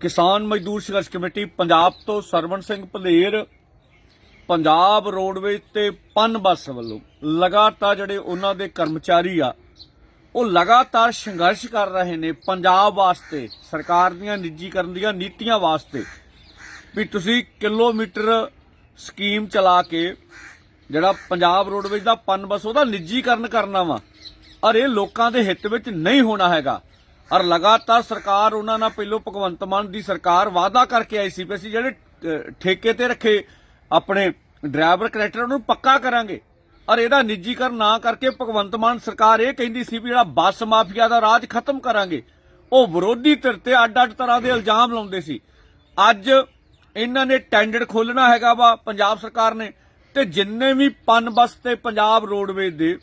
ਕਿਸਾਨ ਮਜ਼ਦੂਰ ਸੰਘਰਸ਼ ਕਮੇਟੀ ਪੰਜਾਬ ਤੋਂ ਸਰਵਣ ਸਿੰਘ ਭਲੇਰ ਪੰਜਾਬ ਰੋਡਵੇਜ਼ ਤੇ ਪਨ ਬੱਸ ਵੱਲੋਂ ਲਗਾਤਾਰ ਜਿਹੜੇ ਉਹਨਾਂ ਦੇ ਕਰਮਚਾਰੀ ਆ, ਉਹ ਲਗਾਤਾਰ ਸੰਘਰਸ਼ ਕਰ ਰਹੇ ਨੇ ਪੰਜਾਬ ਵਾਸਤੇ, ਸਰਕਾਰ ਦੀਆਂ ਨਿੱਜੀਕਰਨ ਦੀਆਂ ਨੀਤੀਆਂ ਵਾਸਤੇ। ਵੀ ਤੁਸੀਂ ਕਿਲੋਮੀਟਰ ਸਕੀਮ ਚਲਾ ਕੇ ਜਿਹੜਾ ਪੰਜਾਬ ਰੋਡਵੇਜ਼ ਦਾ ਪਨ ਬੱਸ, ਉਹਦਾ ਨਿੱਜੀਕਰਨ ਕਰਨਾ ਵਾ ਔਰ ਇਹ ਲੋਕਾਂ ਦੇ ਹਿੱਤ ਵਿੱਚ ਨਹੀਂ ਹੋਣਾ ਹੈਗਾ। ਔਰ ਲਗਾਤਾਰ ਸਰਕਾਰ ਉਹਨਾਂ ਨਾਲ ਪਹਿਲੋਂ ਭਗਵੰਤ ਮਾਨ ਦੀ ਸਰਕਾਰ ਵਾਅਦਾ ਕਰਕੇ ਆਈ ਸੀ ਵੀ ਅਸੀਂ ਜਿਹੜੇ ਠੇਕੇ ਤੇ ਰੱਖੇ ਆਪਣੇ ਡਰਾਈਵਰ ਕਰੈਕਟਰ ਉਹਨੂੰ ਪੱਕਾ ਕਰਾਂਗੇ। ਔਰ ਇਹਦਾ ਨਿੱਜੀਕਰਨ ਨਾ ਕਰਕੇ ਭਗਵੰਤ ਮਾਨ ਸਰਕਾਰ ਇਹ ਕਹਿੰਦੀ ਸੀ ਵੀ ਜਿਹੜਾ ਬੱਸ ਮਾਫੀਆ ਦਾ ਰਾਜ ਖਤਮ ਕਰਾਂਗੇ। ਉਹ ਵਿਰੋਧੀ ਧਿਰ ਤੇ ਅੱਡ-ਅੱਡ ਤਰ੍ਹਾਂ ਦੇ ਇਲਜ਼ਾਮ ਲਾਉਂਦੇ ਸੀ। ਅੱਜ ਇਹਨਾਂ ਨੇ ਟੈਂਡਰ ਖੋਲਣਾ ਹੈਗਾ ਵਾ ਪੰਜਾਬ ਸਰਕਾਰ ਨੇ ਤੇ ਜਿੰਨੇ ਵੀ ਪਨ ਬੱਸ ਤੇ ਪੰਜਾਬ ਰੋਡਵੇਜ਼ ਦੇ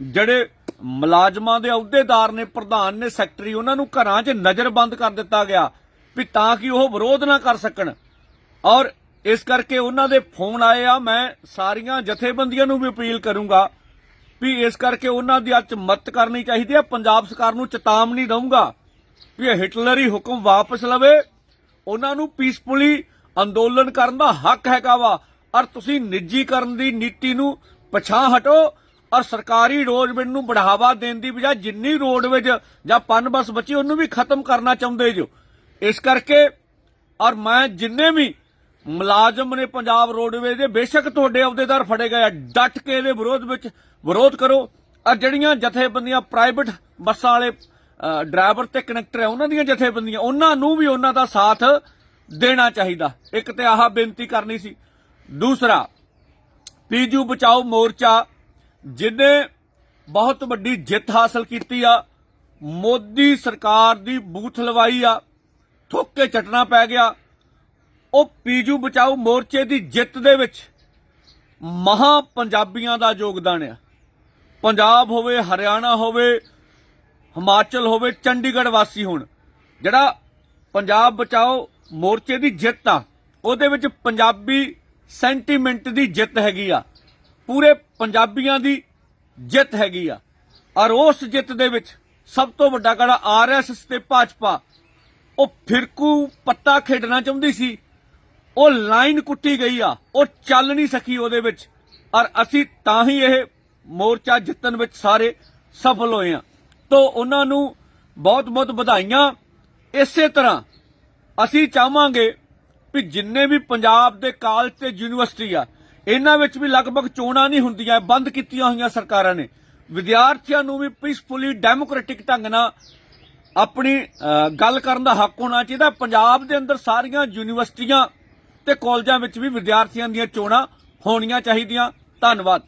ਜਿਹੜੇ ਮੁਲਾਜ਼ਮਾਂ ਦੇ ਅਹੁਦੇਦਾਰ ਨੇ, ਪ੍ਰਧਾਨ ਨੇ, ਸੈਕਟਰੀ, ਉਹਨਾਂ ਨੂੰ ਘਰਾਂ 'ਚ ਨਜ਼ਰਬੰਦ ਕਰ ਦਿੱਤਾ ਗਿਆ ਵੀ ਤਾਂ ਕਿ ਉਹ ਵਿਰੋਧ ਨਾ ਕਰ ਸਕਣ। ਔਰ ਇਸ ਕਰਕੇ ਉਹਨਾਂ ਦੇ ਫੋਨ ਆਏ ਆ, ਮੈਂ ਸਾਰੀਆਂ ਜਥੇਬੰਦੀਆਂ ਨੂੰ ਵੀ ਅਪੀਲ ਕਰੂੰਗਾ ਵੀ ਇਸ ਕਰਕੇ ਉਹਨਾਂ ਦੀ ਅੱਜ ਮਦਦ ਕਰਨੀ ਚਾਹੀਦੀ ਹੈ ਪੰਜਾਬ ਸਰਕਾਰ ਨੂੰ ਚੇਤਾਵਨੀ ਦਊਂਗਾ ਵੀ ਇਹ ਹਿਟਲਰੀ ਹੁਕਮ ਵਾਪਸ ਲਵੇ। ਉਹਨਾਂ ਨੂੰ ਪੀਸਫੁਲੀ ਅੰਦੋਲਨ ਕਰਨ ਦਾ ਹੱਕ ਹੈਗਾ ਵਾ। ਔਰ ਤੁਸੀਂ ਨਿੱਜੀਕਰਨ ਦੀ ਨੀਤੀ ਨੂੰ ਪਛਾਂ ਹਟੋ ਔਰ ਸਰਕਾਰੀ ਰੋਡਵੇਜ਼ ਨੂੰ ਬੜਾਵਾ ਦੇਣ ਦੀ ਬਜਾਏ ਜਿੰਨੀ ਰੋਡਵੇਜ਼ ਜਾਂ ਪਨ ਬੱਸ ਬਚੀ ਉਹਨੂੰ ਵੀ ਖਤਮ ਕਰਨਾ ਚਾਹੁੰਦੇ ਜੋ। ਇਸ ਕਰਕੇ ਔਰ ਮੈਂ ਜਿੰਨੇ ਵੀ ਮੁਲਾਜ਼ਮ ਨੇ ਪੰਜਾਬ ਰੋਡਵੇਜ਼ ਦੇ ਬੇਸ਼ੱਕ ਤੁਹਾਡੇ ਅਹੁਦੇਦਾਰ ਫੜੇ ਗਏ ਆ, ਡਟ ਕੇ ਇਹਦੇ ਵਿਰੋਧ ਵਿੱਚ ਵਿਰੋਧ ਕਰੋ। ਔਰ ਜਿਹੜੀਆਂ ਜਥੇਬੰਦੀਆਂ ਪ੍ਰਾਈਵੇਟ ਬੱਸਾਂ ਵਾਲੇ ਡਰਾਈਵਰ ਤੇ ਕਨੈਕਟਰ ਹੈ ਉਹਨਾਂ ਦੀਆਂ ਜਥੇਬੰਦੀਆਂ ਉਹਨਾਂ ਨੂੰ ਵੀ ਉਹਨਾਂ ਦਾ ਸਾਥ ਦੇਣਾ ਚਾਹੀਦਾ। ਇੱਕ ਤੇ ਆਹ ਬੇਨਤੀ ਕਰਨੀ ਸੀ। ਦੂਸਰਾ ਪੀਜੂ ਬਚਾਓ ਮੋਰਚਾ ਜਿਹਨੇ ਬਹੁਤ ਵੱਡੀ ਜਿੱਤ ਹਾਸਲ ਕੀਤੀ ਆ, ਮੋਦੀ ਸਰਕਾਰ ਦੀ ਬੂਥ ਲਵਾਈ ਆ ਥੁੱਕ ਕੇ ਚਟਣਾ ਪੈ ਗਿਆ, ਉਹ ਪੀਜੂ ਬਚਾਓ ਮੋਰਚੇ ਦੀ ਜਿੱਤ ਦੇ ਵਿੱਚ ਮਹਾ ਪੰਜਾਬੀਆਂ ਦਾ ਯੋਗਦਾਨ ਆ। ਪੰਜਾਬ ਹੋਵੇ, ਹਰਿਆਣਾ ਹੋਵੇ, ਹਿਮਾਚਲ ਹੋਵੇ, ਚੰਡੀਗੜ੍ਹ ਵਾਸੀ ਹੋਣ, ਜਿਹੜਾ ਪੰਜਾਬ ਬਚਾਓ ਮੋਰਚੇ ਦੀ ਜਿੱਤ ਆ, ਉਹਦੇ ਵਿੱਚ ਪੰਜਾਬੀ ਸੈਂਟੀਮੈਂਟ ਦੀ ਜਿੱਤ ਹੈਗੀ ਆ। ਪੂਰੇ ਪੰਜਾਬੀਆਂ ਦੀ ਜਿੱਤ ਹੈਗੀ ਆ। ਔਰ ਉਸ ਜਿੱਤ ਦੇ ਵਿੱਚ ਸਭ ਤੋਂ ਵੱਡਾ ਗੜਾ ਆਰਐਸਐਸ ਤੇ ਭਾਜਪਾ, ਉਹ ਫਿਰਕੂ ਪੱਤਾ ਖੇਡਣਾ ਚਾਹੁੰਦੀ ਸੀ। ਉਹ ਲਾਈਨ ਕੁੱਟੀ ਗਈ ਆ, ਉਹ ਚੱਲ ਨਹੀਂ ਸਕੀ ਉਹਦੇ ਵਿੱਚ। ਔਰ ਅਸੀਂ ਤਾਂ ਹੀ ਇਹ ਮੋਰਚਾ ਜਿੱਤਣ ਵਿੱਚ ਸਾਰੇ ਸਫਲ ਹੋਏ ਆ। ਤੋਂ ਉਹਨਾਂ ਨੂੰ ਬਹੁਤ-ਬਹੁਤ ਵਧਾਈਆਂ। ਇਸੇ ਤਰ੍ਹਾਂ ਅਸੀਂ ਚਾਹਾਂਗੇ ਵੀ ਜਿੰਨੇ ਵੀ ਪੰਜਾਬ ਦੇ ਕਾਲਜ ਤੇ ਯੂਨੀਵਰਸਿਟੀ ਆ ਇਹਨਾਂ ਵਿੱਚ ਵੀ ਲਗਭਗ ਚੋਣਾਂ ਨਹੀਂ ਹੁੰਦੀਆਂ, ਬੰਦ ਕੀਤੀਆਂ ਹੋਈਆਂ ਸਰਕਾਰਾਂ ਨੇ। ਵਿਦਿਆਰਥੀਆਂ ਨੂੰ ਵੀ ਪੀਸਫੁਲੀ ਡੈਮੋਕ੍ਰੈਟਿਕ ਢੰਗ ਨਾਲ ਆਪਣੀ ਗੱਲ ਕਰਨ ਦਾ ਹੱਕ ਹੋਣਾ ਚਾਹੀਦਾ। ਪੰਜਾਬ ਦੇ ਅੰਦਰ ਸਾਰੀਆਂ ਯੂਨੀਵਰਸਿਟੀਆਂ ਤੇ ਕਾਲਜਾਂ ਵਿੱਚ ਵੀ ਵਿਦਿਆਰਥੀਆਂ ਦੀਆਂ ਚੋਣਾਂ ਹੋਣੀਆਂ ਚਾਹੀਦੀਆਂ। ਧੰਨਵਾਦ।